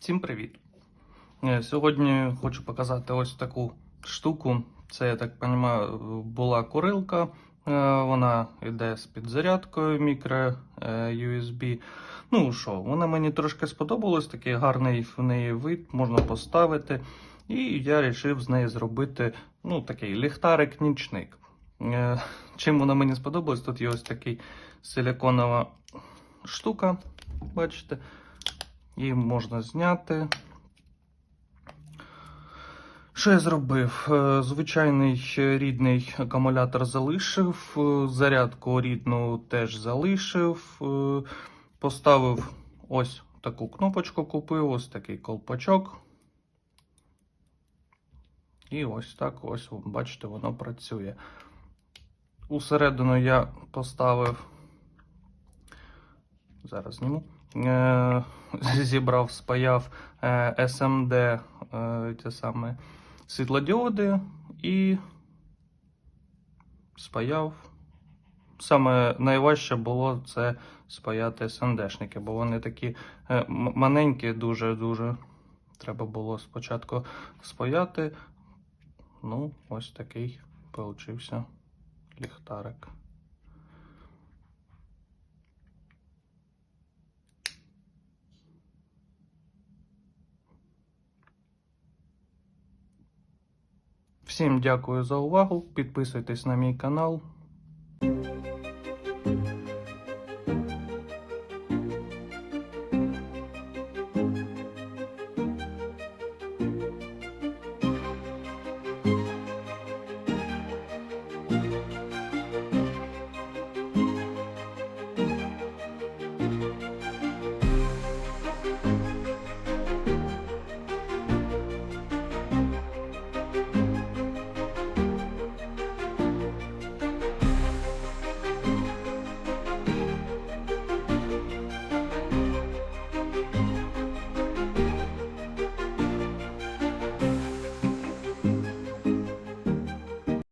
Всім привіт! Е, Сьогодні хочу показати ось таку штуку. Це, я так розумію, була курилка. Е, Вона йде з підзарядкою мікро е, USB. Ну що, вона мені трошки сподобалась, такий гарний в неї вид, можна поставити. І я вирішив з неї зробити ну, такий ліхтарик-нічник. Е, Чим вона мені сподобалась? Тут є ось такий силіконова штука, бачите. Її можна зняти. Що я зробив? Е, Звичайний рідний акумулятор залишив, е, зарядку рідну теж залишив. е, Поставив ось таку кнопочку, купив, ось такий колпачок. І ось так, ось, бачите, воно працює. Усередину я поставив. Зараз зніму. Е, Зібрав, спаяв е, SMD е, ті саме світлодіоди і спаяв. Саме найважче було це спаяти SMD-шники, бо вони такі е, маленькі, дуже-дуже. Треба було спочатку спаяти. Ну, ось такий получився ліхтарик. Всім дякую за увагу. Підписуйтесь на мій канал.